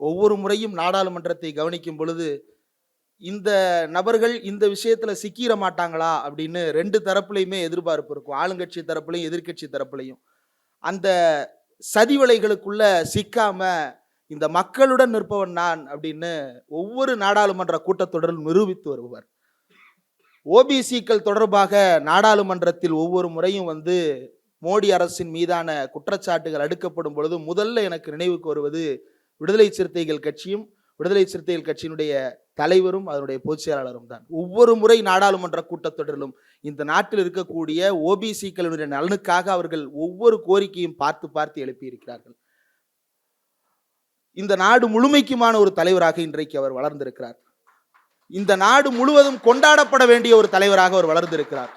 ஒவ்வொரு முறையும் நாடாளுமன்றத்தை கவனிக்கும் பொழுது இந்த நபர்கள் இந்த விஷயத்துல சிக்கிட மாட்டாங்களா அப்படின்னு ரெண்டு தரப்புலையுமே எதிர்பார்ப்பு இருக்கும். ஆளுங்கட்சி தரப்புலையும் எதிர்க்கட்சி தரப்புலையும். அந்த சதிவலைகளுக்குள்ள சிக்காம இந்த மக்களுடன் நிற்பவன் நான் அப்படின்னு ஒவ்வொரு நாடாளுமன்ற கூட்டத்தொடரில் நிரூபித்து வருவார் ஓபிசிக்கள் தொடர்பாக நாடாளுமன்றத்தில் ஒவ்வொரு முறையும் வந்து மோடி அரசின் மீதான குற்றச்சாட்டுகள் அடுக்கப்படும் பொழுது முதல்ல எனக்கு நினைவுக்கு வருவது விடுதலை சிறுத்தைகள் கட்சியும் விடுதலை சிறுத்தைகள் கட்சியினுடைய தலைவரும் அதனுடைய பொதுச் செயலாளரும் தான். ஒவ்வொரு முறை நாடாளுமன்ற கூட்டத்தொடரிலும் இந்த நாட்டில் இருக்கக்கூடிய ஓபிசிக்களுடைய நலனுக்காக அவர்கள் ஒவ்வொரு கோரிக்கையும் பார்த்து பார்த்து எழுப்பியிருக்கிறார்கள். இந்த நாடு முழுமைக்குமான ஒரு தலைவராக இன்றைக்கு அவர் வளர்ந்திருக்கிறார். இந்த நாடு முழுவதும் கொண்டாடப்பட வேண்டிய ஒரு தலைவராக அவர் வளர்ந்திருக்கிறார்.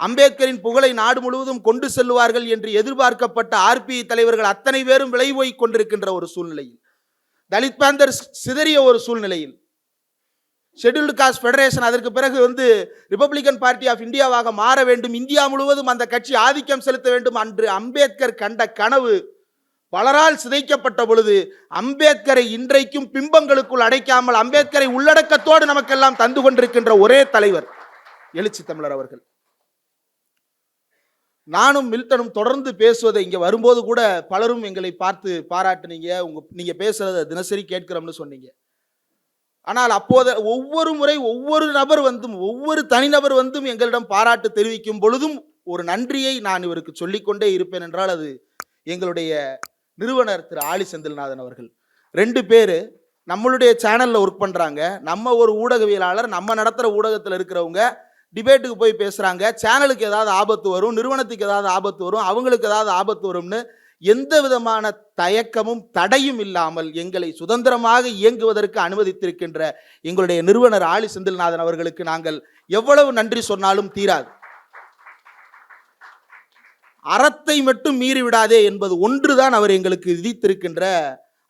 அம்பேத்கரின் புகழை நாடு முழுவதும் கொண்டு செல்லுவார்கள் என்று எதிர்பார்க்கப்பட்ட ஆர்பி தலைவர்கள் அத்தனை பேரும் விலை போய் கொண்டிருக்கின்ற ஒரு சூழ்நிலையில். தலித் பேந்தர் சிதறிய ஒரு சூழ்நிலையில். ஷெட்யூல்டு காஸ்ட் ஃபெடரேஷன் அதற்கு பிறகு வந்து ரிப்பப்ளிகன் பார்ட்டி ஆஃப் இந்தியாவாக மாற வேண்டும். இந்தியா முழுவதும் அந்த கட்சி ஆதிக்கம் செலுத்த வேண்டும் அன்று அம்பேத்கர் கண்ட கனவு பலரால் சிதைக்கப்பட்ட பொழுது அம்பேத்கரை இன்றைக்கும் பிம்பங்களுக்குள் அடைக்காமல் அம்பேத்கரை உள்ளடக்கத்தோடு நமக்கெல்லாம் தந்து கொண்டிருக்கின்ற ஒரே தலைவர் எழுச்சி தமிழர் அவர்கள். நானும் மில்டனும் தொடர்ந்து பேசுவதை இங்கே வரும்போது கூட பலரும் எங்களை பார்த்து பாராட்டுனீங்க. உங்கள் நீங்கள் பேசுகிறத தினசரி கேட்கிறோம்னு சொன்னீங்க. ஆனால் அப்போது ஒவ்வொரு முறை ஒவ்வொரு நபர் வந்தும் ஒவ்வொரு தனிநபர் வந்தும் எங்களிடம் பாராட்டு தெரிவிக்கும் பொழுதும் ஒரு நன்றியை நான் இவருக்கு சொல்லிக்கொண்டே இருப்பேன் என்றால் அது எங்களுடைய நிறுவனர் திரு ஆலி செந்தில்நாதன் அவர்கள். ரெண்டு பேர் நம்மளுடைய சேனலில் ஒர்க் பண்ணுறாங்க நம்ம ஒரு ஊடகவியலாளர் நம்ம நடத்துகிற ஊடகத்தில் இருக்கிறவங்க டிபேட்டுக்கு போய் பேசுகிறாங்க சேனலுக்கு ஏதாவது ஆபத்து வரும் நிறுவனத்துக்கு ஏதாவது ஆபத்து வரும் அவங்களுக்கு ஏதாவது ஆபத்து வரும்னு எந்த விதமான தயக்கமும் தடையும் இல்லாமல் எங்களை சுதந்திரமாக இயங்குவதற்கு அனுமதித்திருக்கின்ற எங்களுடைய நிறுவனர் ஆளி செந்தில்நாதன் அவர்களுக்கு நாங்கள் எவ்வளவு நன்றி சொன்னாலும் தீராது. அறத்தை மட்டும் மீறி விடாதே என்பது ஒன்றுதான் அவர் எங்களுக்கு விதித்திருக்கின்ற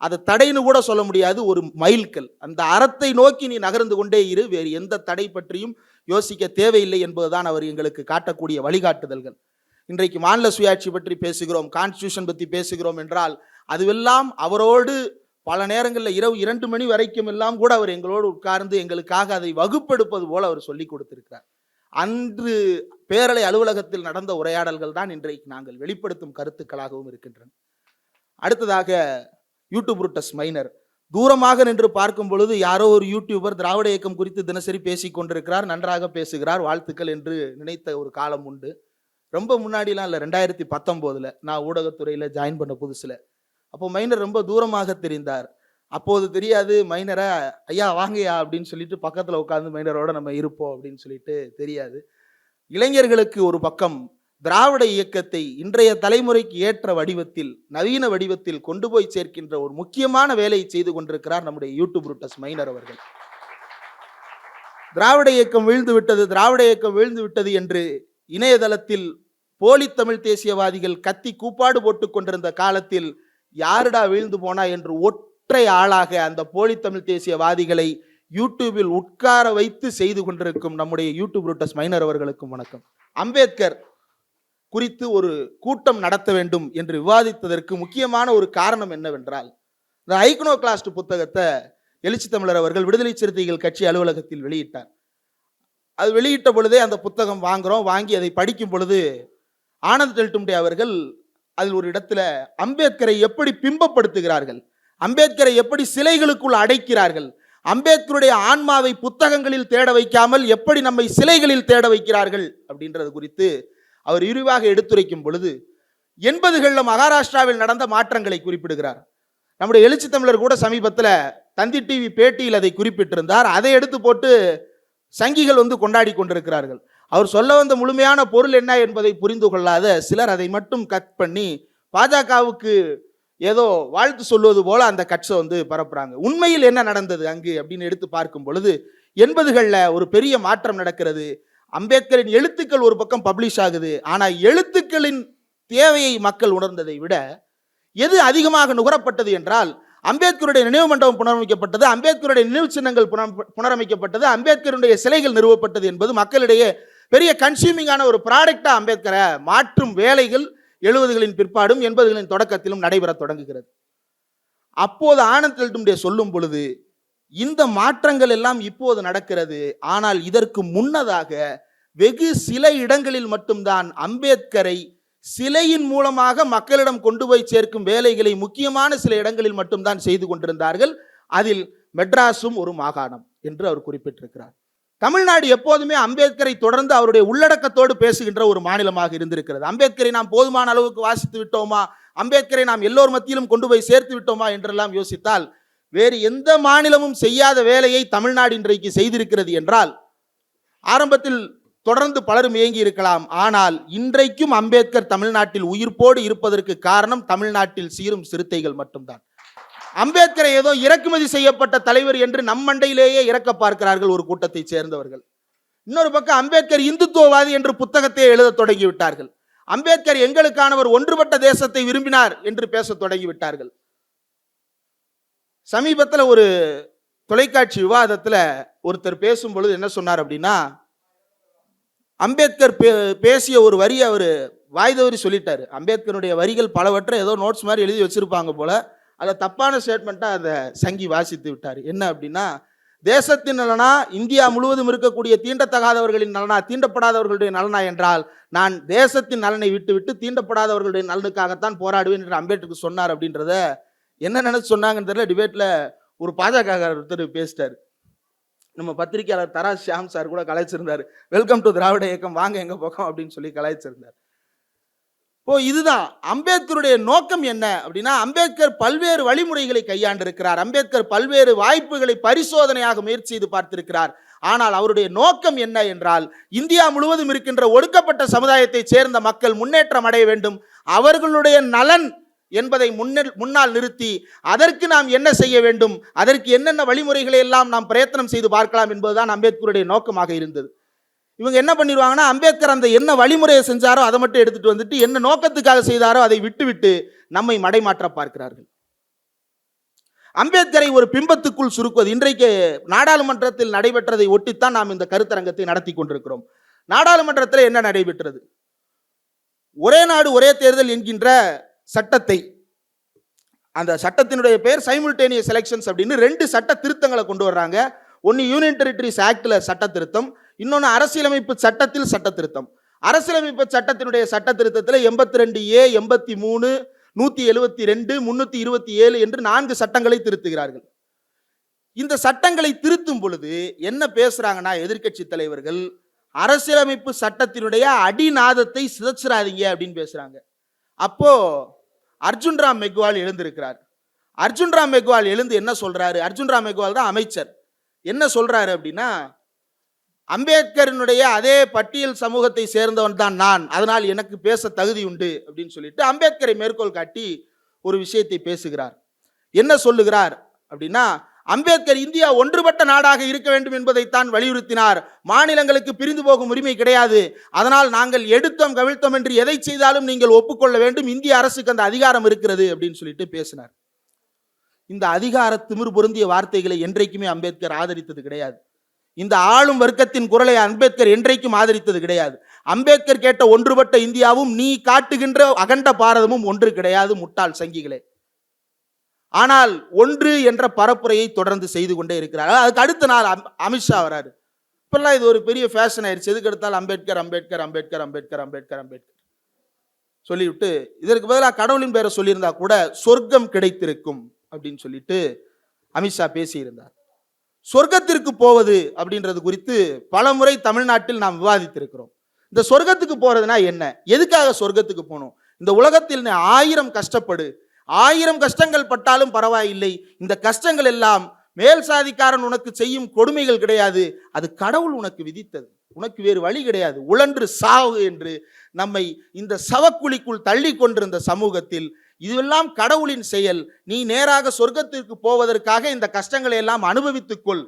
அதை தடைன்னு கூட சொல்ல முடியாது ஒரு மைல்கல். அந்த அறத்தை நோக்கி நீ நகர்ந்து கொண்டே இரு வேறு எந்த தடை பற்றியும் யோசிக்க தேவையில்லை என்பதுதான் அவர் எங்களுக்கு காட்டக்கூடிய வழிகாட்டுதல்கள். இன்றைக்கு மாநில சுயாட்சி பற்றி பேசுகிறோம் கான்ஸ்டியூஷன் பற்றி பேசுகிறோம் என்றால் அதுவெல்லாம் அவரோடு பல நேரங்களில் இரவு இரண்டு மணி வரைக்கும் எல்லாம் கூட அவர் எங்களோடு உட்கார்ந்து எங்களுக்காக அதை வகுப்பெடுப்பது போல் அவர் சொல்லி கொடுத்திருக்கிறார். அன்று பேரலை அலுவலகத்தில் நடந்த உரையாடல்கள் தான் இன்றைக்கு நாங்கள் வெளிப்படுத்தும் கருத்துக்களாகவும் இருக்கின்றன. அடுத்ததாக யூடியூப் ரூட்டஸ் மைனர் தூரமாக நின்று பார்க்கும் பொழுது யாரோ ஒரு யூடியூபர் திராவிட இயக்கம் குறித்து தினசரி பேசிக் கொண்டிருக்கிறார் நன்றாக பேசுகிறார் வாழ்த்துக்கள் என்று நினைத்த ஒரு காலம் உண்டு. ரொம்ப முன்னாடிலாம் இல்லை ரெண்டாயிரத்தி பத்தொம்போதில் நான் ஊடகத்துறையில் ஜாயின் பண்ண புதுசில். அப்போ மைனர் ரொம்ப தூரமாக தெரிந்தார். அப்போது தெரியாது மைனரை ஐயா வாங்கய்யா அப்படின்னு சொல்லிட்டு பக்கத்தில் உட்காந்து மைனரோட நம்ம இருப்போம் அப்படின்னு சொல்லிட்டு தெரியாது. இளைஞர்களுக்கு ஒரு பக்கம் திராவிட இயக்கத்தை இன்றைய தலைமுறைக்கு ஏற்ற வடிவத்தில் நவீன வடிவத்தில் கொண்டு போய் சேர்க்கின்ற ஒரு முக்கியமான வேலையை செய்து கொண்டிருக்கிறார் நம்முடைய யூடியூப் ரூட்டஸ் மைனர் அவர்கள். திராவிட இயக்கம் வீழ்ந்து விட்டது திராவிட இயக்கம் வீழ்ந்து விட்டது என்று இணையதளத்தில் போலி தமிழ் தேசியவாதிகள் கத்தி கூப்பாடு போட்டு கொண்டிருந்த காலத்தில் யாருடா வீழ்ந்து போனா என்று ஒற்றை ஆளாக அந்த போலி தமிழ் தேசியவாதிகளை யூடியூபில் உட்கார வைத்து செய்து கொண்டிருக்கும் நம்முடைய யூடியூப் ரூட்டஸ் மைனர் அவர்களுக்கும் வணக்கம். அம்பேத்கர் குறித்து ஒரு கூட்டம் நடத்த வேண்டும் என்று விவாதித்ததற்கு முக்கியமான ஒரு காரணம் என்னவென்றால் இந்த ஐக்னோ கிளாஸ்ட் புத்தகத்தை எழுச்சி தமிழர் அவர்கள் விடுதலை சிறுத்தைகள் கட்சி அலுவலகத்தில் வெளியிட்டார். அது வெளியிட்ட பொழுதே அந்த புத்தகம் வாங்குகிறோம் வாங்கி அதை படிக்கும் பொழுது ஆனந்த் டெல்டும்டே அவர்கள் அதில் ஒரு இடத்துல அம்பேத்கரை எப்படி பிம்பப்படுத்துகிறார்கள் அம்பேத்கரை எப்படி சிலைகளுக்குள் அடைக்கிறார்கள் அம்பேத்கருடைய ஆன்மாவை புத்தகங்களில் தேட வைக்காமல் எப்படி நம்மை சிலைகளில் தேட வைக்கிறார்கள் அப்படின்றது குறித்து அவர் விரிவாக எடுத்துரைக்கும் பொழுது எண்பதுகளில் மகாராஷ்டிராவில் நடந்த மாற்றங்களை குறிப்பிடுகிறார். நம்முடைய எழுச்சி தமிழர் கூட சமீபத்தில் தந்தி டிவி பேட்டியில் அதை குறிப்பிட்டிருந்தார். அதை எடுத்து போட்டு சங்கிகள் வந்து கொண்டாடி கொண்டிருக்கிறார்கள். அவர் சொல்ல வந்த முழுமையான பொருள் என்ன என்பதை புரிந்து கொள்ளாத சிலர் அதை மட்டும் கட் பண்ணி பாஜகவுக்கு ஏதோ வாழ்த்து சொல்வது போல அந்த கட்சை வந்து பரப்புறாங்க. உண்மையில் என்ன நடந்தது அங்கு அப்படின்னு எடுத்து பார்க்கும் பொழுது எண்பதுகளில் ஒரு பெரிய மாற்றம் நடக்கிறது. அம்பேத்கரின் எழுத்துக்கள் ஒரு பக்கம் பப்ளிஷ் ஆகுது. ஆனால் எழுத்துக்களின் தேவையை மக்கள் உணர்ந்ததை விட எது அதிகமாக நுகரப்பட்டது என்றால் அம்பேத்கருடைய நினைவு மண்டபம் புனரமைக்கப்பட்டது அம்பேத்கருடைய நினைவு சின்னங்கள் புனரமைக்கப்பட்டது அம்பேத்கருடைய சிலைகள் நிறுவப்பட்டது என்பது மக்களிடையே பெரிய கன்சியூமிங்கான ஒரு ப்ராடக்டாக அம்பேத்கரை மாற்றும் வேலைகள் எழுபதுகளின் பிற்பாடும் எண்பதுகளின் தொடக்கத்திலும் நடைபெற தொடங்குகிறது. அப்போது ஆனந்த் சொல்லும் பொழுது இந்த மாற்றங்கள் எல்லாம் இப்போது நடக்கிறது. ஆனால் இதற்கு முன்னதாக வெகு சில இடங்களில் மட்டும்தான் அம்பேத்கரை சிலையின் மூலமாக மக்களிடம் கொண்டு போய் சேர்க்கும் வேலைகளை முக்கியமான சில இடங்களில் மட்டும்தான் செய்து கொண்டிருந்தார்கள். அதில் மெட்ராஸும் ஒரு மாகாணம் என்று அவர் குறிப்பிட்டிருக்கிறார். தமிழ்நாடு எப்போதுமே அம்பேத்கரை தொடர்ந்து அவருடைய உள்ளடக்கத்தோடு பேசுகின்ற ஒரு மாநிலமாக இருந்திருக்கிறது. அம்பேத்கரை நாம் போதுமான அளவுக்கு வாசித்து விட்டோமா? அம்பேத்கரை நாம் எல்லோர் மத்தியிலும் கொண்டு போய் சேர்த்து விட்டோமா என்றெல்லாம் யோசித்தால் வேறு எந்த மாநிலமும் செய்யாத வேலையை தமிழ்நாடு இன்றைக்கு செய்திருக்கிறது என்றால் ஆரம்பத்தில் தொடர்ந்து பலரும் இயங்கி இருக்கலாம். ஆனால் இன்றைக்கும் அம்பேத்கர் தமிழ்நாட்டில் உயிர்ப்போடு இருப்பதற்கு காரணம் தமிழ்நாட்டில் சீரும் சிறுத்தைகள் மட்டும்தான். அம்பேத்கரை ஏதோ இறக்குமதி செய்யப்பட்ட தலைவர் என்று நம் மண்டையிலேயே இறக்க பார்க்கிறார்கள் ஒரு கூட்டத்தைச் சேர்ந்தவர்கள். இன்னொரு பக்கம் அம்பேத்கர் இந்துத்துவவாதி என்று புத்தகத்தை எழுதத் தொடங்கி விட்டார்கள். அம்பேத்கர் எங்களுக்கானவர் ஒன்றுபட்ட தேசத்தை விரும்பினார் என்று பேசத் தொடங்கிவிட்டார்கள் சமீபத்தில் ஒரு தொலைக்காட்சி விவாதத்தில் ஒருத்தர் பேசும் பொழுது என்ன சொன்னார் அப்படின்னா அம்பேத்கர் பே- பேசிய ஒரு வரி அவர் வாய்தவரி சொல்லிட்டார். அம்பேத்கருடைய வரிகள் பலவற்றை ஏதோ நோட்ஸ் மாதிரி எழுதி வச்சுருப்பாங்க போல் அதை தப்பான ஸ்டேட்மெண்ட்டாக அதை சங்கி வாசித்து விட்டார். என்ன அப்படின்னா தேசத்தின் நலனா இந்தியா முழுவதும் இருக்கக்கூடிய தீண்டத்தகாதவர்களின் நலனா தீண்டப்படாதவர்களுடைய நலனா என்றால் நான் தேசத்தின் நலனை விட்டுவிட்டு தீண்டப்படாதவர்களுடைய நலனுக்காகத்தான் போராடுவேன் என்று அம்பேத்கர் சொன்னார் அப்படின்றத என்ன நினச்சி சொன்னாங்கன்னு தெரியல டிபேட்டில் ஒரு பாஜக ஒருத்தர் பேசிட்டார். நம்ம பத்திரிகையாளர் தரா ஷியாம் சார் கூட கலாய்ச்சிருந்தார். வெல்கம் டு திராவிட இயக்கம் வாங்க எங்கே பக்கம் அப்படின்னு சொல்லி கலாய்ச்சிருந்தார். இப்போ இதுதான் அம்பேத்கருடைய நோக்கம் என்ன அப்படின்னா அம்பேத்கர் பல்வேறு வழிமுறைகளை கையாண்டிருக்கிறார். அம்பேத்கர் பல்வேறு வாய்ப்புகளை பரிசோதனையாக முயற்சி செய்து பார்த்திருக்கிறார். ஆனால் அவருடைய நோக்கம் என்ன என்றால் இந்தியா முழுவதும் இருக்கின்ற ஒடுக்கப்பட்ட சமுதாயத்தைச் சேர்ந்த மக்கள் முன்னேற்றம் அடைய வேண்டும். அவர்களுடைய நலன் என்பதை முன்னில் முன்னால் நிறுத்தி அதற்கு நாம் என்ன செய்ய வேண்டும்? அதற்கு என்னென்ன வழிமுறைகளை எல்லாம் நாம் பிரயத்தனம் செய்து பார்க்கலாம் என்பதுதான் அம்பேத்கருடைய நோக்கமாக இருந்தது. இவங்க என்ன பண்ணிடுவாங்கன்னா அம்பேத்கர் அந்த என்ன வழிமுறையை செஞ்சாரோ அதை மட்டும் எடுத்துட்டு வந்துட்டு என்ன நோக்கத்துக்காக செய்தாரோ அதை விட்டுவிட்டு நம்மை மடைமாற்ற பார்க்கிறார்கள். அம்பேத்கரை ஒரு பிம்பத்துக்குள் சுருக்குவது இன்றைக்கு நாடாளுமன்றத்தில் நடைபெற்றதை ஒட்டித்தான் நாம் இந்த கருத்தரங்கத்தை நடத்தி கொண்டிருக்கிறோம். நாடாளுமன்றத்தில் என்ன நடைபெற்றது? ஒரே நாடு ஒரே தேர்தல் என்கின்ற சட்டத்தை அந்த சட்டத்தினுடைய பெயர் சைமுல்டேனியஸ் எலெக்ஷன்ஸ் அப்படின்னு ரெண்டு சட்ட திருத்தங்களை கொண்டு வர்றாங்க. ஒன்று யூனியன் டெரிட்டரிஸ் ஆக்டில் சட்ட திருத்தம் இன்னொன்று அரசியலமைப்பு சட்டத்தில் சட்ட திருத்தம். அரசியலமைப்பு சட்டத்தினுடைய சட்ட திருத்தத்தில் எண்பத்தி ரெண்டு ஏ எண்பத்தி மூணு நூற்றி எழுபத்தி ரெண்டு முந்நூற்றி இருபத்தி ஏழு என்று நான்கு சட்டங்களை திருத்துகிறார்கள். இந்த சட்டங்களை திருத்தும் பொழுது என்ன பேசுகிறாங்கன்னா எதிர்க்கட்சி தலைவர்கள் அரசியலமைப்பு சட்டத்தினுடைய அடிநாதத்தை சிதைச்சிடாதீங்க அப்படின்னு பேசுகிறாங்க அப்போது அர்ஜுன் ராம் மெக்வால் எழுந்திருக்கிறார். அர்ஜுன் ராம் மெக்வால் எழுந்து என்ன சொல்கிறாரு அர்ஜுன் ராம் மெக்வால் தான் அமைச்சர். என்ன சொல்கிறாரு அப்படின்னா அம்பேத்கரினுடைய அதே பட்டியல் சமூகத்தை சேர்ந்தவன் தான் நான். அதனால் எனக்கு பேச தகுதி உண்டு அப்படின்னு சொல்லிட்டு அம்பேத்கரை மேற்கோள் காட்டி ஒரு விஷயத்தை பேசுகிறார். என்ன சொல்லுகிறார் அப்படின்னா அம்பேத்கர் இந்தியா ஒன்றுபட்ட நாடாக இருக்க வேண்டும் என்பதைத்தான் வலியுறுத்தினார். மாநிலங்களுக்கு பிரிந்து போகும் உரிமை கிடையாது. அதனால் நாங்கள் எடுத்தோம் கவிழ்த்தோம் என்று எதை செய்தாலும் நீங்கள் ஒப்புக்கொள்ள வேண்டும். இந்திய அரசுக்கு அந்த அதிகாரம் இருக்கிறது அப்படின்னு சொல்லிட்டு பேசினார். இந்த அதிகார திமிர் பொருந்திய வார்த்தைகளை என்றைக்குமே அம்பேத்கர் ஆதரித்தது கிடையாது. இந்த ஆளும் வர்க்கத்தின் குரலை அம்பேத்கர் என்றைக்கும் ஆதரித்தது கிடையாது. அம்பேத்கர் கேட்ட ஒன்றுபட்ட இந்தியாவும் நீ காட்டுகின்ற அகண்ட பாரதமும் ஒன்று கிடையாது முட்டாள் சங்கிகளே. ஆனால் ஒன்று என்ற பரப்புரையை தொடர்ந்து செய்து கொண்டே இருக்கிறார் அதுக்கு அடுத்த நாள் அம்- அமித்ஷா வராரு. இப்பெல்லாம் இது ஒரு பெரிய ஃபேஷன் ஆயிடுச்சு. எதுக்கு எடுத்தாலும் அம்பேத்கர் அம்பேத்கர் அம்பேத்கர் அம்பேத்கர் அம்பேத்கர் அம்பேத்கர் சொல்லிவிட்டு இதற்கு பதிலாக கடவுளின் பேரை சொல்லியிருந்தா கூட சொர்க்கம் கிடைத்திருக்கும் அப்படின்னு சொல்லிட்டு அமித்ஷா பேசியிருந்தார். சொர்க்கத்திற்கு போவது அப்படின்றது குறித்து பல முறை தமிழ்நாட்டில் நாம் விவாதித்திருக்கிறோம். இந்த சொர்க்கத்துக்கு போறதுனா என்ன? எதுக்காக சொர்க்கத்துக்கு போகணும்? இந்த உலகத்தில் ஆயிரம் கஷ்டப்படு ஆயிரம் கஷ்டங்கள் பட்டாலும் பரவாயில்லை. இந்த கஷ்டங்கள் எல்லாம் மேல் சாதிக்காரன் உனக்கு செய்யும் கொடுமைகள் கிடையாது. அது கடவுள் உனக்கு விதித்தது. உனக்கு வேறு வழி கிடையாது. உழன்று சாவு என்று நம்மை இந்த சவக்குழிக்குள் தள்ளி கொண்டிருந்த சமூகத்தில் இதுவெல்லாம் கடவுளின் செயல். நீ நேராக சொர்க்கத்திற்கு போவதற்காக இந்த கஷ்டங்களை எல்லாம் அனுபவித்துக்கொள்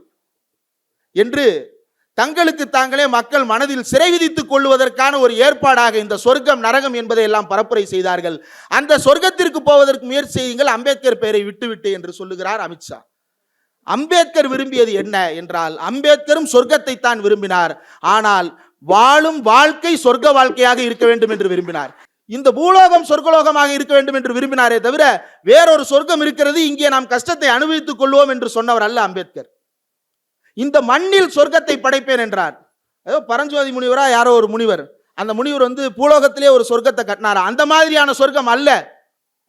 என்று தங்களுக்கு தாங்களே மக்கள் மனதில் சிறை விதித்துக் கொள்வதற்கான ஒரு ஏற்பாடாக இந்த சொர்க்கம் நரகம் என்பதை எல்லாம் பரப்புரை செய்தார்கள். அந்த சொர்க்கத்திற்கு போவதற்கு முயற்சி செய்யுங்கள். அம்பேத்கர் பெயரை விட்டுவிட்டு என்று சொல்லுகிறார் அமித்ஷா அம்பேத்கர் விரும்பியது என்ன என்றால் அம்பேத்கரும் சொர்க்கத்தை தான் விரும்பினார். ஆனால் வாழும் வாழ்க்கை சொர்க்க வாழ்க்கையாக இருக்க வேண்டும் என்று விரும்பினார். இந்த பூலோகம் சொர்க்கலோகமாக இருக்க வேண்டும் என்று விரும்பினாரே தவிர வேறொரு சொர்க்கம் இருக்கிறது. இங்கே நாம் கஷ்டத்தை அனுபவித்துக் கொள்வோம் என்று சொன்னவர் அல்ல அம்பேத்கர். இந்த மண்ணில் சொர்க்கத்தை படைப்பேன் என்றார். ஏதோ பரஞ்சோதி முனிவரா யாரோ ஒரு முனிவர். அந்த முனிவர் வந்து பூலோகத்திலே ஒரு சொர்க்கத்தை கட்டினாரா? அந்த மாதிரியான சொர்க்கம் அல்ல.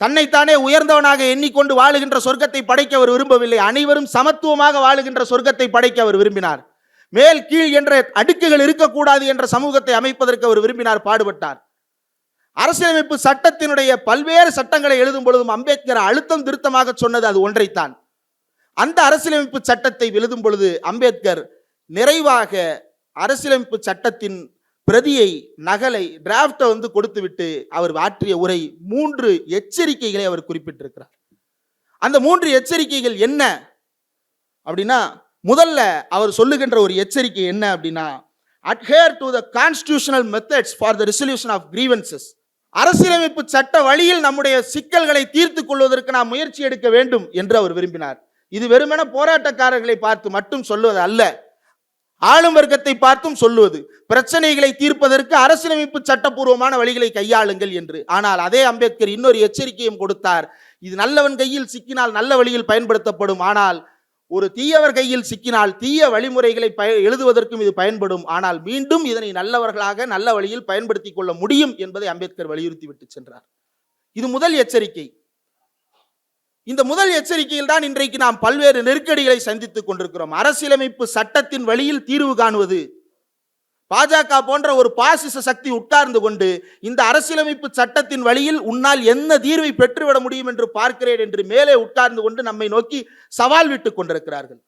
தன்னைத்தானே உயர்ந்தவனாக எண்ணிக்கொண்டு வாழுகின்ற சொர்க்கத்தை படைக்க அவர் விரும்பவில்லை. அனைவரும் சமத்துவமாக வாழுகின்ற சொர்க்கத்தை படைக்க அவர் விரும்பினார். மேல் கீழ் என்ற அடுக்குகள் இருக்கக்கூடாது என்ற சமூகத்தை அமைப்பதற்கு அவர் விரும்பினார் பாடுபட்டார். அரசியலமைப்பு சட்டத்தினுடைய பல்வேறு சட்டங்களை எழுதும் பொழுதும் அம்பேத்கர் அழுத்தம் திருத்தமாக சொன்னது அது ஒன்றைத்தான். அந்த அரசியலமைப்பு சட்டத்தை எழுதும் பொழுது அம்பேத்கர் நிறைவாக அரசியலமைப்பு சட்டத்தின் பிரதியை நகலை டிராஃப்டை வந்து கொடுத்துவிட்டு அவர் ஆற்றிய உரை மூன்று எச்சரிக்கைகளை அவர் குறிப்பிட்டிருக்கிறார். அந்த மூன்று எச்சரிக்கைகள் என்ன அப்படின்னா முதல்ல அவர் சொல்லுகின்ற ஒரு எச்சரிக்கை என்ன அப்படின்னா adhere to the constitutional methods for the resolution of grievances அரசியலமைப்பு சட்ட வழியில் நம்முடைய சிக்கல்களை தீர்த்து கொள்வதற்கு நாம் முயற்சி எடுக்க வேண்டும் என்று அவர் விரும்பினார். இது வெறுமென போராட்டக்காரர்களை பார்த்து மட்டும் சொல்லுவது அல்ல. ஆளும் வர்க்கத்தை பார்த்தும் சொல்லுவது. பிரச்சனைகளை தீர்ப்பதற்கு அரசியலமைப்பு சட்டப்பூர்வமான வழிகளை கையாளுங்கள் என்று. ஆனால் அதே அம்பேத்கர் இன்னொரு எச்சரிக்கையும் கொடுத்தார். இது நல்லவன் கையில் சிக்கினால் நல்ல வழியில் பயன்படுத்தப்படும். ஆனால் ஒரு தீயவர் கையில் சிக்கினால் தீய வழிமுறைகளை பய எழுதுவதற்கும் இது பயன்படும். ஆனால் மீண்டும் இதனை நல்லவர்களாக நல்ல வழியில் பயன்படுத்தி கொள்ள முடியும் என்பதை அம்பேத்கர் வலியுறுத்தி விட்டு சென்றார். இது முதல் எச்சரிக்கை. இந்த முதல் எச்சரிக்கையில் தான் இன்றைக்கு நாம் பல்வேறு நெருக்கடிகளை சந்தித்துக் கொண்டிருக்கிறோம். அரசியலமைப்பு சட்டத்தின் வழியில் தீர்வு காணுவது. பாஜக போன்ற ஒரு பாசிச சக்தி உட்கார்ந்து கொண்டு இந்த அரசியலமைப்பு சட்டத்தின் வழியில் உன்னால் என்ன தீர்வை பெற்றுவிட முடியும் என்று பார்க்கிறேன் என்று மேலே உட்கார்ந்து கொண்டு நம்மை நோக்கி சவால் விட்டுக் கொண்டிருக்கிறார்கள்.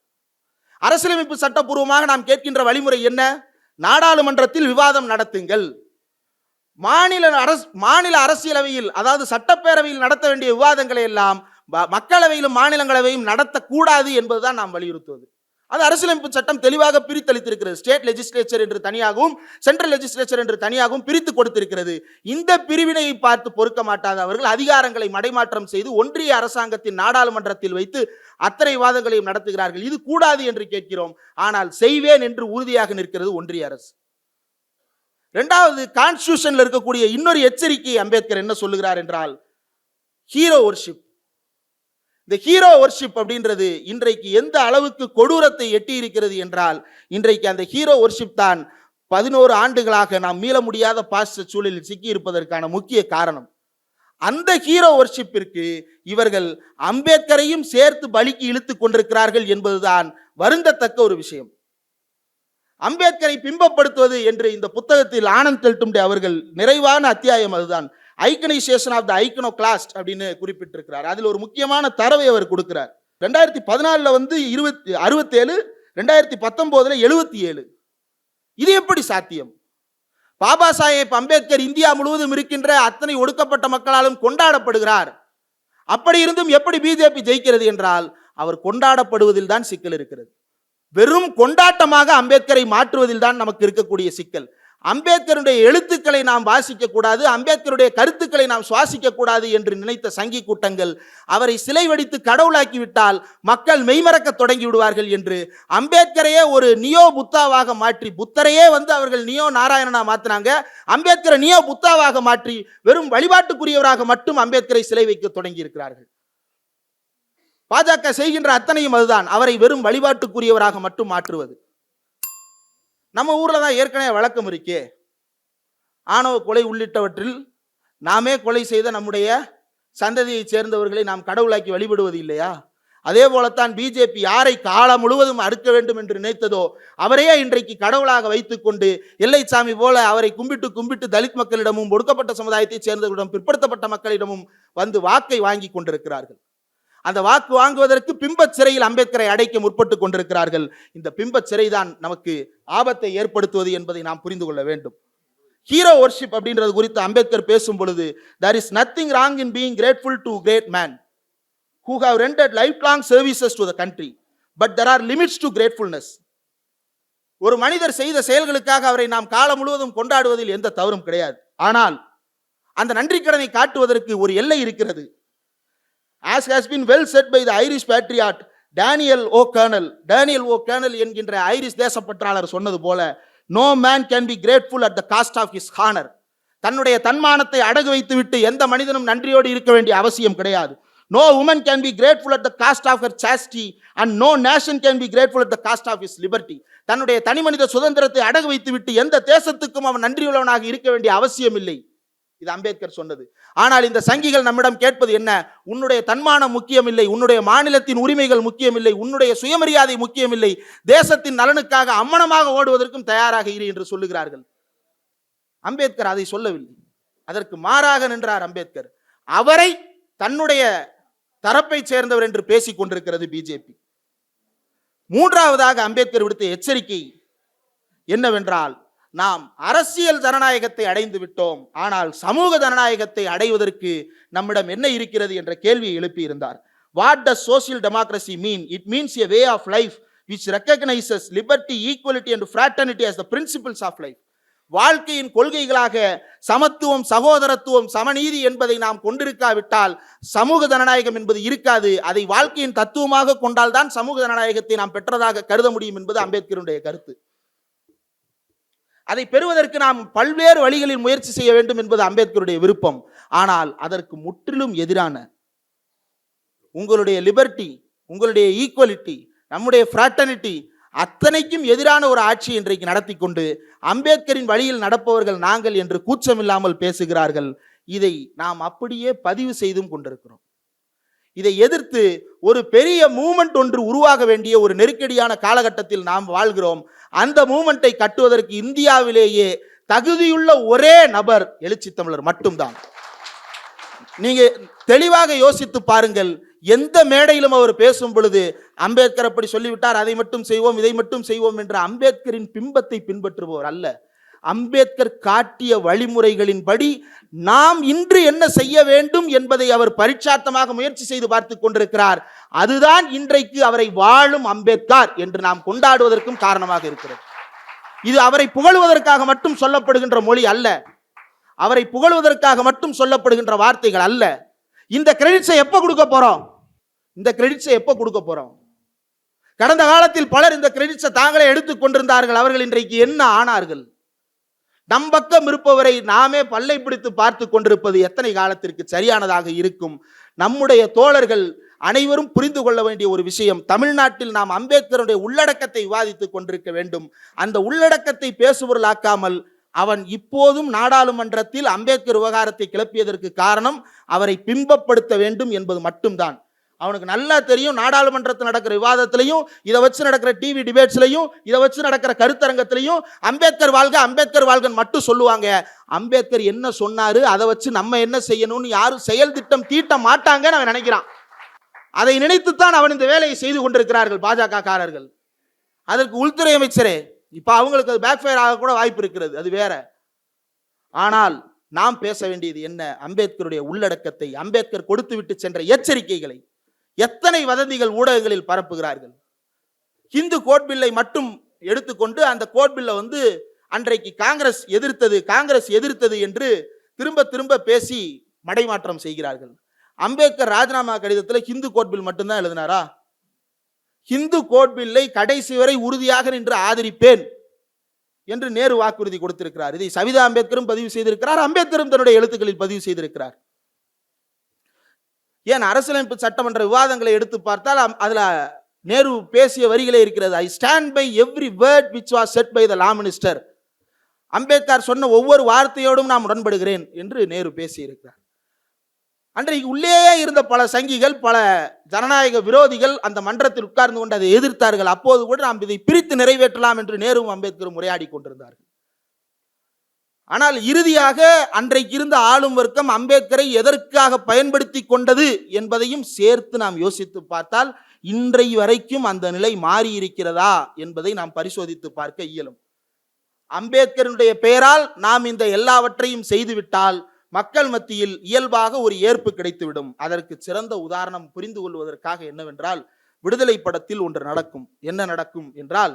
அரசியலமைப்பு சட்டப்பூர்வமாக நாம் கேட்கின்ற வழிமுறை என்ன? நாடாளுமன்றத்தில் விவாதம் நடத்துங்கள். மாநில அரசு மாநில அரசியலவையில் அதாவது சட்டப்பேரவையில் நடத்த வேண்டிய விவாதங்களை எல்லாம் மக்களவையிலும் மாநிலங்களவையும் நடத்தக்கூடாது என்பதுதான் நாம் வலியுறுத்துவது. அது அரசியலமைப்பு சட்டம் தெளிவாக பிரித்தளித்திருக்கிறது. ஸ்டேட் லெஜிஸ்லேச்சர் என்று தனியாகவும் சென்ட்ரல் லெஜிஸ்லேச்சர் என்று தனியாகவும் பிரித்து கொடுத்திருக்கிறது. இந்த பிரிவினையை பார்த்து பொறுக்க மாட்டாத அவர்கள் அதிகாரங்களை மடைமாற்றம் செய்து ஒன்றிய அரசாங்கத்தின் நாடாளுமன்றத்தில் வைத்து அத்தனை வாதங்களையும் நடத்துகிறார்கள். இது கூடாது என்று கேட்கிறோம். ஆனால் செய்வேன் என்று உறுதியாக நிற்கிறது ஒன்றிய அரசு. இரண்டாவது கான்ஸ்டியூஷன்ல இருக்கக்கூடிய இன்னொரு எச்சரிக்கை அம்பேத்கர் என்ன சொல்லுகிறார் என்றால் ஹீரோ ஒர்ஷிப் இந்த ஹீரோ ஒர்ஷிப் அப்படின்றது இன்றைக்கு எந்த அளவுக்கு கொடூரத்தை எட்டி இருக்கிறது என்றால் இன்றைக்கு அந்த ஹீரோ ஒர்ஷிப் தான் பதினோரு ஆண்டுகளாக நாம் மீள முடியாத பாஸ்ட சூழலில் சிக்கி இருப்பதற்கான முக்கிய காரணம். அந்த ஹீரோ ஒர்ஷிப்பிற்கு இவர்கள் அம்பேத்கரையும் சேர்த்து பலிக்கு இழுத்து கொண்டிருக்கிறார்கள் என்பதுதான் வருந்தத்தக்க ஒரு விஷயம். அம்பேத்கரை பிம்பப்படுத்துவது என்று இந்த புத்தகத்தில் ஆனந்த் தெல்டும்டே அவர்கள் நிறைவான அத்தியாயம் அதுதான். ஐக்கனைசேஷன் ஆஃப் த ஐக்கனோ கிளாஸ்ட் அப்படின்னு குறிப்பிட்டிருக்கிறார். அதில் ஒரு முக்கியமான தரவை அவர் கொடுக்கிறார். ரெண்டாயிரத்தி பதினாலில் வந்து இருபத்தி அறுபத்தேழு ரெண்டாயிரத்தி பத்தொம்போதுல எழுபத்தி ஏழு இது எப்படி சாத்தியம்? பாபா சாஹேப் அம்பேத்கர் இந்தியா முழுவதும் இருக்கின்ற அத்தனை ஒடுக்கப்பட்ட மக்களாலும் கொண்டாடப்படுகிறார். அப்படி இருந்தும் எப்படி பிஜேபி ஜெயிக்கிறது என்றால் அவர் கொண்டாடப்படுவதில் தான் சிக்கல் இருக்கிறது. வெறும் கொண்டாட்டமாக அம்பேத்கரை மாற்றுவதில் தான் நமக்கு இருக்கக்கூடிய சிக்கல். அம்பேத்கருடைய எழுத்துக்களை நாம் வாசிக்கக்கூடாது அம்பேத்கருடைய கருத்துக்களை நாம் சுவாசிக்கக்கூடாது என்று நினைத்த சங்கி கூட்டங்கள் அவரை சிலை வடித்து கடவுளாக்கிவிட்டால் மக்கள் மெய்மறக்க தொடங்கி விடுவார்கள் என்று அம்பேத்கரையே ஒரு நியோ புத்தாவாக மாற்றி புத்தரையே வந்து அவர்கள் நியோ நாராயணனா மாற்றினாங்க அம்பேத்கரை நியோ புத்தாவாக மாற்றி வெறும் வழிபாட்டுக்குரியவராக மட்டும் அம்பேத்கரை சிலை வைக்க தொடங்கி இருக்கிறார்கள் பாஜக செய்கின்ற அத்தனையும் அதுதான். அவரை வெறும் வழிபாட்டுக்குரியவராக மட்டும் மாற்றுவது. நம்ம ஊரில் தான் ஏற்கனவே வழக்கம் இருக்கே. ஆணவ கொலை உள்ளிட்டவற்றில் நாமே கொலை செய்த நம்முடைய சந்ததியைச் சேர்ந்தவர்களை நாம் கடவுளாக்கி வழிபடுவது இல்லையா? அதே போலத்தான் பிஜேபி யாரை காலம் முழுவதும் அறுக்க வேண்டும் என்று நினைத்ததோ அவரையே இன்றைக்கு கடவுளாக வைத்துக்கொண்டு எல்லைச்சாமி போல அவரை கும்பிட்டு கும்பிட்டு தலித் மக்களிடமும் ஒடுக்கப்பட்ட சமுதாயத்தைச் சேர்ந்தவர்களிடம் பிற்படுத்தப்பட்ட மக்களிடமும் வந்து வாக்கை வாங்கி கொண்டிருக்கிறார்கள். அந்த வாக்கு வாங்குவதற்கு பிம்பச் சிறையில் அம்பேத்கரை அடைக்க முற்பட்டு கொண்டிருக்கிறார்கள். இந்த பிம்பச் சிறைதான் நமக்கு ஆபத்தை ஏற்படுத்துவது என்பதை நாம் புரிந்து கொள்ள வேண்டும். ஹீரோ ஒர்ஷிப் அப்படின்றது குறித்து அம்பேத்கர் பேசும் பொழுது there is nothing wrong in being grateful to great man who have rendered life long services to the country but there are limits to gratefulness ஒரு மனிதர் செய்த செயல்களுக்காக அவரை நாம் காலம் முழுவதும் கொண்டாடுவதில் எந்த தவறும் கிடையாது. ஆனால் அந்த நன்றிக்கடனை காட்டுவதற்கு ஒரு எல்லை இருக்கிறது. As has been well said by the Irish patriot Daniel O'Connell Daniel O'Connell என்கின்ற ஐரிஷ் தேசப்பற்றாளர் சொன்னது போல no man can be grateful at the cost of his honour தன்னுடைய தன்மானத்தை அடகு வைத்துவிட்டு எந்த மனிதனும் நன்றியோடு இருக்க வேண்டிய அவசியம் கிடையாது. No woman can be grateful at the cost of her chastity and no nation can be grateful at the cost of its liberty தன்னுடைய தனிமனித சுதந்திரத்தை அடகு வைத்துவிட்டு எந்த தேசத்துக்கும் அவன் நன்றியுள்ளவனாக இருக்க வேண்டிய அவசியம் இல்லை. இது அம்பேத்கர் சொன்னது. ஆனால் இந்த சங்கிகள் நம்மிடம் கேட்பது என்ன? உன்னுடைய தன்மானம் முக்கியமில்லை உன்னுடைய மாநிலத்தின் உரிமைகள் முக்கியமில்லை உன்னுடைய சுயமரியாதை முக்கியமில்லை தேசத்தின் நலனுக்காக அம்மனமாக ஓடுவதற்கும் தயாராக இரு என்று சொல்லுகிறார்கள். அம்பேத்கர் அதை சொல்லவில்லை. அதற்கு மாறாக நின்றார் அம்பேத்கர். அவரை தன்னுடைய தரப்பைச் சேர்ந்தவர் என்று பேசிக் கொண்டிருக்கிறது பிஜேபி மூன்றாவதாக அம்பேத்கர் விடுத்த எச்சரிக்கை என்னவென்றால் நாம் அரசியல் ஜனநாயகத்தை அடைந்து விட்டோம். ஆனால் சமூக ஜனநாயகத்தை அடைவதற்கு நம்மிடம் என்ன இருக்கிறது என்ற கேள்வியை எழுப்பியிருந்தார் what does social democracy mean it means a way of life which recognises liberty equality and fraternity as the principles of life வாழ்க்கையின் கொள்கைகளாக சமத்துவம் சகோதரத்துவம் சமநீதி என்பதை நாம் கொண்டிருக்காவிட்டால் சமூக ஜனநாயகம் என்பது இருக்காது. அதை வாழ்க்கையின் தத்துவமாக கொண்டால்தான் சமூக ஜனநாயகத்தை நாம் பெற்றதாக கருத முடியும் என்பது அம்பேத்கருடைய கருத்து. அதை பெறுவதற்கு நாம் பல்வேறு வழிகளில் முயற்சி செய்ய வேண்டும் என்பது அம்பேத்கருடைய விருப்பம். ஆனால் அதற்கு முற்றிலும் எதிரான உங்களுடைய லிபர்ட்டி உங்களுடைய ஈக்குவலிட்டி நம்முடைய ஃப்ராட்டனிட்டி அத்தனைக்கும் எதிரான ஒரு ஆட்சி இன்றைக்கு நடத்தி கொண்டு அம்பேத்கரின் வழியில் நடப்பவர்கள் நாங்கள் என்று கூச்சமில்லாமல் பேசுகிறார்கள். இதை நாம் அப்படியே பதிவு செய்தும் கொண்டிருக்கிறோம். இதை எதிர்த்து ஒரு பெரிய மூமெண்ட் ஒன்று உருவாக வேண்டிய ஒரு நெருக்கடியான காலகட்டத்தில் நாம் வாழ்கிறோம். அந்த மூமெண்ட்டை கட்டுவதற்கு இந்தியாவிலேயே தகுதியுள்ள ஒரே நபர் எழுச்சி தமிழர் மட்டும்தான். நீங்க தெளிவாக யோசித்து பாருங்கள் எந்த மேடையிலும் அவர் பேசும் பொழுது அம்பேத்கர் அப்படி சொல்லிவிட்டார் அதை மட்டும் செய்வோம் இதை மட்டும் செய்வோம் என்ற அம்பேத்கரின் பிம்பத்தை பின்பற்றுபவர் அல்ல. அம்பேத்கர் காட்டிய வழிமுறைகளின்படி நாம் இன்று என்ன செய்ய வேண்டும் என்பதை அவர் பரிச்சார்த்தமாக முயற்சி செய்து பார்த்து கொண்டிருக்கிறார். அதுதான் இன்றைக்கு அவரை வாழும் அம்பேத்கர் என்று நாம் கொண்டாடுவதற்கும் காரணமாக இருக்கிறது. இது அவரை புகழுவதற்காக மட்டும் சொல்லப்படுகின்ற மொழி அல்ல. அவரை புகழ்வதற்காக மட்டும் சொல்லப்படுகின்ற வார்த்தைகள் அல்ல. இந்த கிரெடிட்ஸை எப்போ கொடுக்க போறோம்? இந்த கிரெடிட்ஸை எப்போ கொடுக்க போறோம்? கடந்த காலத்தில் பலர் இந்த கிரெடிட்ஸை தாங்களே எடுத்துக் கொண்டிருந்தார்கள். அவர்கள் இன்றைக்கு என்ன ஆனார்கள்? நம் பக்கம் இருப்பவரை நாமே பல்லை பிடித்து பார்த்து கொண்டிருப்பது எத்தனை காலத்திற்கு சரியானதாக இருக்கும்? நம்முடைய தோழர்கள் அனைவரும் புரிந்து கொள்ள வேண்டிய ஒரு விஷயம் தமிழ்நாட்டில் நாம் அம்பேத்கருடைய உள்ளடக்கத்தை விவாதித்துக் கொண்டிருக்க வேண்டும். அந்த உள்ளடக்கத்தை பேசுபொருளாக்காமல் அவன் இப்போதும் நாடாளுமன்றத்தில் அம்பேத்கர் விவகாரத்தை கிளப்பியதற்கு காரணம் அவரை பிம்பப்படுத்த வேண்டும் என்பது மட்டும்தான். அவனுக்கு நல்லா தெரியும் நாடாளுமன்றத்தில் நடக்கிற விவாதத்திலையும் இதை வச்சு நடக்கிற டிவி டிபேட்ஸ்லையும் இதை வச்சு நடக்கிற கருத்தரங்கத்திலையும் அம்பேத்கர் வாழ்க அம்பேத்கர் வாழ்கன்னு மட்டும் சொல்லுவாங்க. அம்பேத்கர் என்ன சொன்னாரு அதை வச்சு நம்ம என்ன செய்யணும்னு யாரும் செயல் திட்டம் தீட்ட மாட்டாங்கன்னு அவன் நினைக்கிறான். அதை நினைத்துத்தான் அவன் இந்த வேலையை செய்து கொண்டிருக்கிறார்கள் பாஜக காரர்கள் அதற்கு உள்துறை அமைச்சரே இப்போ அவங்களுக்கு அது பேக்ஃபயர் ஆகக்கூட ஆக கூட வாய்ப்பு இருக்கிறது அது வேற. ஆனால் நாம் பேச வேண்டியது என்ன? அம்பேத்கருடைய உள்ளடக்கத்தை அம்பேத்கர் கொடுத்து விட்டு சென்ற எச்சரிக்கைகளை எத்தனை வதந்திகள் ஊடகங்களில் பரப்புகிறார்கள்? ஹிந்து கோட் பில்லை மட்டும் எடுத்துக்கொண்டு அந்த கோட் பில்லை வந்து அன்றைக்கு காங்கிரஸ் எதிர்த்தது காங்கிரஸ் எதிர்த்தது என்று திரும்ப திரும்ப பேசி மடைமாற்றம் செய்கிறார்கள். அம்பேத்கர் ராஜினாமா கடிதத்தில் ஹிந்து கோட் பில் மட்டும்தான் எழுதினாரா? ஹிந்து கோட் பில்லை கடைசி வரை உறுதியாக நின்று ஆதரிப்பேன் என்று நேரு வாக்குறுதி கொடுத்திருக்கிறார். இதை சவிதா அம்பேத்கரும் பதிவு செய்திருக்கிறார். அம்பேத்கரும் தன்னுடைய எழுத்துக்களில் பதிவு செய்திருக்கிறார். ஏன் அரசியலமைப்பு சட்டமன்ற விவாதங்களை எடுத்து பார்த்தால் அதில் நேரு பேசிய வரிகளே இருக்கிறது. I stand by every word which was said by the law minister Ambedkar சொன்ன ஒவ்வொரு வார்த்தையோடும் நான் உடன்படுகிறேன் என்று நேரு பேசியிருக்கிறார். அன்றைக்கு உள்ளேயே இருந்த பல சங்கிகள் பல ஜனநாயக விரோதிகள் அந்த மன்றத்தில் உட்கார்ந்து கொண்டு அதை எதிர்த்தார்கள். அப்போது கூட நாம் இதை பிரித்து நிறைவேற்றலாம் என்று நேருவும் அம்பேத்கரும் உரையாடி கொண்டிருந்தார்கள். ஆனால் இறுதியாக அன்றைக்கு இருந்த ஆளும் வர்க்கம் அம்பேத்கரை எதற்காக பயன்படுத்தி கொண்டது என்பதையும் சேர்த்து நாம் யோசித்து பார்த்தால் இன்றை வரைக்கும் அந்த நிலை மாறி இருக்கிறதா என்பதை நாம் பரிசோதித்து பார்க்க இயலும். அம்பேத்கருடைய பெயரால் நாம் இந்த எல்லாவற்றையும் செய்துவிட்டால் மக்கள் மத்தியில் இயல்பாக ஒரு ஏற்பு கிடைத்துவிடும். அதற்கு சிறந்த உதாரணம் புரிந்து கொள்வதற்காக என்னவென்றால் விடுதலை படத்தில் ஒன்று நடக்கும். என்ன நடக்கும் என்றால்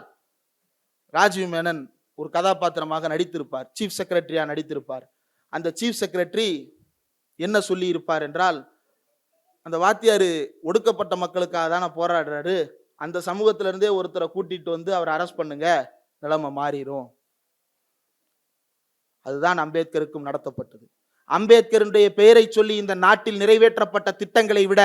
ராஜீவ் மேனன் ஒரு கதாபாத்திரமாக நடித்திருப்பார். சீஃப் செக்ரட்டரியாக நடித்திருப்பார். அந்த சீஃப் செக்ரட்டரி என்ன சொல்லி இருப்பார் என்றால் அந்த வாத்தியார் ஒடுக்கப்பட்ட மக்களுக்காக தானே போராடுறாரு. அந்த சமூகத்திலேருந்தே ஒருத்தரை கூட்டிட்டு வந்து அவரை அரெஸ்ட் பண்ணுங்க நிலைமை மாறிடும் அதுதான் அம்பேத்கருக்கும் நடத்தப்பட்டது. அம்பேத்கருடைய பெயரை சொல்லி இந்த நாட்டில் நிறைவேற்றப்பட்ட திட்டங்களை விட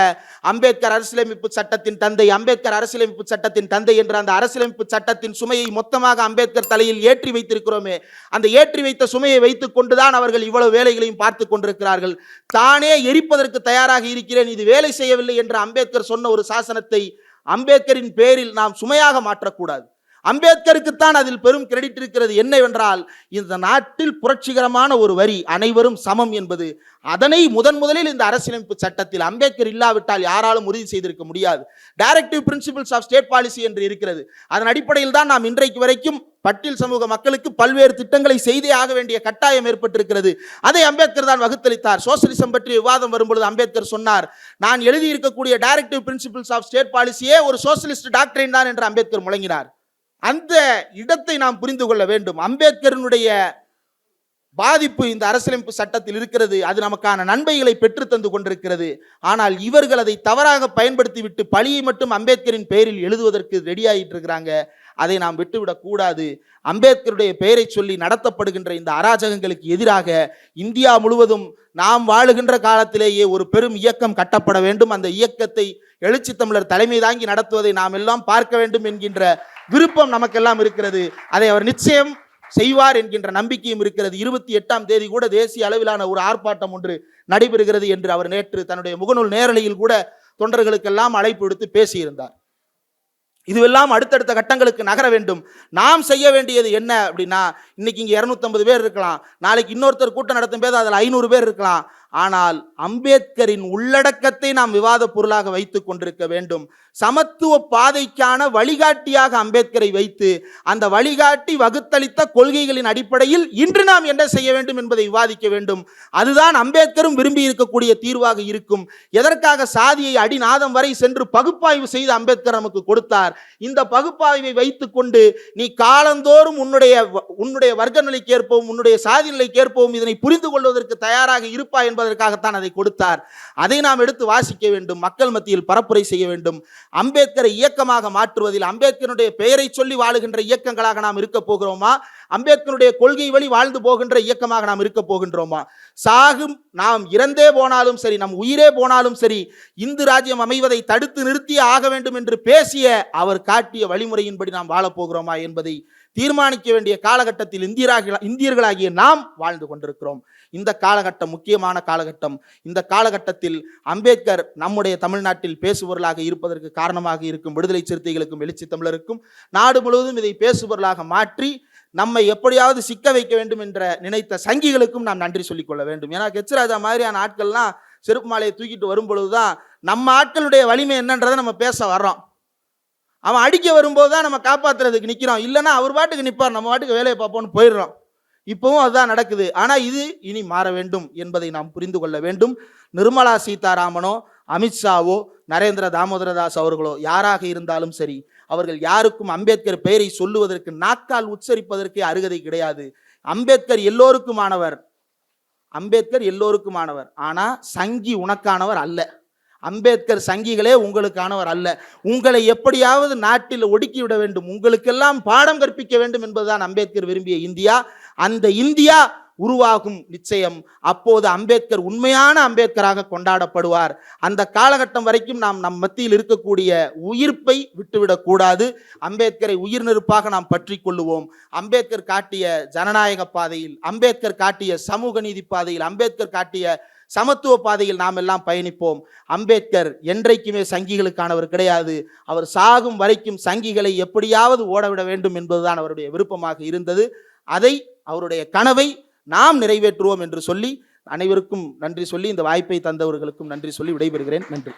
அம்பேத்கர் அரசியலமைப்பு சட்டத்தின் தந்தை அம்பேத்கர் அரசியலமைப்பு சட்டத்தின் தந்தை என்ற அந்த அரசியலமைப்பு சட்டத்தின் சுமையை மொத்தமாக அம்பேத்கர் தலையில் ஏற்றி வைத்திருக்கிறோமே அந்த ஏற்றி வைத்த சுமையை வைத்துக் கொண்டுதான் அவர்கள் இவ்வளவு வேலைகளையும் பார்த்து கொண்டிருக்கிறார்கள். தானே எரிப்பதற்கு தயாராக இருக்கிறேன் இது வேலை செய்யவில்லை என்று அம்பேத்கர் சொன்ன ஒரு சாசனத்தை அம்பேத்கரின் பேரில் நாம் சுமையாக மாற்றக்கூடாது. அம்பேத்கருக்குத்தான் அதில் பெரும் கிரெடிட் இருக்கிறது. என்னவென்றால் இந்த நாட்டில் புரட்சிகரமான ஒரு வரி அனைவரும் சமம் என்பது அதனை முதன் முதலில் இந்த அரசியலமைப்பு சட்டத்தில் அம்பேத்கர் இல்லாவிட்டால் யாராலும் உறுதி செய்திருக்க முடியாது. Directive principles of state policy என்று இருக்கிறது. அதன் அடிப்படையில் தான் நாம் இன்றைக்கு வரைக்கும் பட்டியல் சமூக மக்களுக்கு பல்வேறு திட்டங்களை செய்தே ஆக வேண்டிய கட்டாயம் ஏற்பட்டிருக்கிறது. அதை அம்பேத்கர் தான் வகுத்தளித்தார். சோசலிசம் பற்றிய விவாதம் வரும்பொழுது அம்பேத்கர் சொன்னார் நான் எழுதியிருக்கக்கூடிய டைரக்டிவ் பிரின்சிபிள்ஸ் ஆஃப் ஸ்டேட் பாலிசியே ஒரு சோசலிஸ்ட் டாக்டரின் தான் என்று அம்பேத்கர் முழங்கினார். அந்த இடத்தை நாம் புரிந்து கொள்ள வேண்டும். அம்பேத்கரனுடைய பாதிப்பு இந்த அரசியலமைப்பு சட்டத்தில் இருக்கிறது. அது நமக்கான நன்மைகளை பெற்று தந்து கொண்டிருக்கிறது. ஆனால் இவர்கள் அதை தவறாக பயன்படுத்திவிட்டு பழியை மட்டும் அம்பேத்கரின் பெயரில் எழுதுவதற்கு ரெடியாகிட்டு இருக்கிறாங்க அதை நாம் விட்டுவிடக்கூடாது அம்பேத்கருடைய பெயரை சொல்லி நடத்தப்படுகின்ற இந்த அராஜகங்களுக்கு எதிராக இந்தியா முழுவதும் நாம் வாழுகின்ற காலத்திலேயே ஒரு பெரும் இயக்கம் கட்டப்பட வேண்டும். அந்த இயக்கத்தை எழுச்சி தமிழர் தலைமை தாங்கி நடத்துவதை நாம் எல்லாம் பார்க்க வேண்டும் என்கின்ற விருப்பம் நமக்கெல்லாம் இருக்கிறது. அதை அவர் நிச்சயம் செய்வார் என்கின்ற நம்பிக்கையும் இருக்கிறது. இருபத்தி எட்டாம் தேதி கூட தேசிய அளவிலான ஒரு ஆர்ப்பாட்டம் ஒன்று நடைபெறுகிறது என்று அவர் நேற்று தன்னுடைய முகநூல் நேரலையில் கூட தொண்டர்களுக்கெல்லாம் அழைப்பு விடுத்து பேசியிருந்தார். இதுவெல்லாம் அடுத்தடுத்த கட்டங்களுக்கு நகர வேண்டும். நாம் செய்ய வேண்டியது என்ன அப்படின்னா இன்னைக்கு இங்கே இரநூத்தம்பது பேர் இருக்கலாம். நாளைக்கு இன்னொருத்தர் கூட்டம் நடத்தும் போது அதில் ஐநூறு பேர் இருக்கலாம். ஆனால் அம்பேத்கரின் உள்ளடக்கத்தை நாம் விவாத பொருளாக வைத்து கொண்டிருக்க வேண்டும். சமத்துவ பாதைக்கான வழிகாட்டியாக அம்பேத்கரை வைத்து அந்த வழிகாட்டி வகுத்தளித்த கொள்கைகளின் அடிப்படையில் இன்று நாம் என்ன செய்ய வேண்டும் என்பதை விவாதிக்க வேண்டும். அதுதான் அம்பேத்கரும் விரும்பி இருக்கக்கூடிய தீர்வாக இருக்கும். எதற்காக சாதியை அடிநாதம் வரை சென்று பகுப்பாய்வு செய்து அம்பேத்கர் நமக்கு கொடுத்தார்? இந்த பகுப்பாய்வை வைத்துக்கொண்டு நீ காலந்தோறும் உன்னுடைய வ- உன்னுடைய வர்க்க நிலைக்கு ஏற்பவும் உன்னுடைய சாதி நிலைக்கு ஏற்பவும் இதனை புரிந்து கொள்வதற்கு தயாராக இருப்பா என்பதற்காகத்தான் அதை கொடுத்தார். அதை நாம் எடுத்து வாசிக்க வேண்டும் மக்கள் மத்தியில் பரப்புரை செய்ய வேண்டும். அம்பேத்கரை இயக்கமாக மாற்றுவதில் அம்பேத்கருடைய பெயரை சொல்லி வாழுகின்ற இயக்கங்களாக நாம் இருக்க போகிறோமா? அம்பேத்கருடைய கொள்கை வழி வாழ்ந்து போகின்ற இயக்கமாக நாம் இருக்க போகின்றோமா? சாகும் நாம் இறந்தே போனாலும் சரி நம் உயிரே போனாலும் சரி இந்து ராஜ்யம் அமைவதை தடுத்து நிறுத்தியே ஆக வேண்டும் என்று பேசிய அவர் காட்டிய வழிமுறையின்படி நாம் வாழப்போகிறோமா என்பதை தீர்மானிக்க வேண்டிய காலகட்டத்தில் இந்தியராக இந்தியர்களாகிய நாம் வாழ்ந்து கொண்டிருக்கிறோம். இந்த காலகட்டம் முக்கியமான காலகட்டம். இந்த காலகட்டத்தில் அம்பேத்கர் நம்முடைய தமிழ்நாட்டில் பேசுபொருளாக இருப்பதற்கு காரணமாக இருக்கும் விடுதலை சிறுத்தைகளுக்கும் எழுச்சி தமிழருக்கும் நாடு முழுவதும் இதை பேசுபொருளாக மாற்றி நம்மை எப்படியாவது சிக்க வைக்க வேண்டும் என்ற நினைத்த சங்கிகளுக்கும் நாம் நன்றி சொல்லிக்கொள்ள வேண்டும். ஏன்னா கெச்சராஜா மாதிரியான ஆட்கள்லாம் செருப்பு மாலையை தூக்கிட்டு வரும் பொழுதுதான் நம்ம ஆட்களுடைய வலிமை என்னன்றதை நம்ம பேச வர்றோம். அவன் அடிக்க வரும்போது தான் நம்ம காப்பாற்றுறதுக்கு நிற்கிறோம் இல்லைன்னா அவர் பாட்டுக்கு நிற்பார் நம்ம பாட்டுக்கு வேலையை பார்ப்போம்னு போயிடுறோம். இப்பவும் அதுதான் நடக்குது. ஆனால் இது இனி மாற வேண்டும் என்பதை நாம் புரிந்து கொள்ள வேண்டும். நிர்மலா சீதாராமனோ அமித்ஷாவோ நரேந்திர தாமோதரதாஸ் அவர்களோ யாராக இருந்தாலும் சரி அவர்கள் யாருக்கும் அம்பேத்கர் பெயரை சொல்லுவதற்கு நாக்கால் உச்சரிப்பதற்கே அருகதை கிடையாது. அம்பேத்கர் எல்லோருக்குமானவர். அம்பேத்கர் எல்லோருக்குமானவர். ஆனால் சங்கி உனக்கானவர் அல்ல. அம்பேத்கர் சங்கிகளே உங்களுக்கானவர் அல்ல. உங்களை எப்படியாவது நாட்டில் ஒடுக்கி விட வேண்டும். உங்களுக்கெல்லாம் பாடம் கற்பிக்க வேண்டும் என்பதுதான் அம்பேத்கர் விரும்பிய இந்தியா. அந்த இந்தியா உருவாகும் நிச்சயம். அப்போது அம்பேத்கர் உண்மையான அம்பேத்கராக கொண்டாடப்படுவார். அந்த காலகட்டம் வரைக்கும் நாம் நம் மத்தியில் இருக்கக்கூடிய உயிர்ப்பை விட்டுவிடக்கூடாது அம்பேத்கரை உயிர் நெருப்பாக நாம் பற்றி கொள்ளுவோம். அம்பேத்கர் காட்டிய ஜனநாயக பாதையில் அம்பேத்கர் காட்டிய சமூக நீதி பாதையில் அம்பேத்கர் காட்டிய சமத்துவ பாதையில் நாம் எல்லாம் பயணிப்போம். அம்பேத்கர் என்றைக்குமே சங்கிகளுக்கானவர் கிடையாது. அவர் சாகும் வரைக்கும் சங்கிகளை எப்படியாவது ஓடவிட வேண்டும் என்பதுதான் அவருடைய விருப்பமாக இருந்தது. அதை அவருடைய கனவை நாம் நிறைவேற்றுவோம் என்று சொல்லி அனைவருக்கும் நன்றி சொல்லி இந்த வாய்ப்பை தந்தவர்களுக்கும் நன்றி சொல்லி விடைபெறுகிறேன். நன்றி.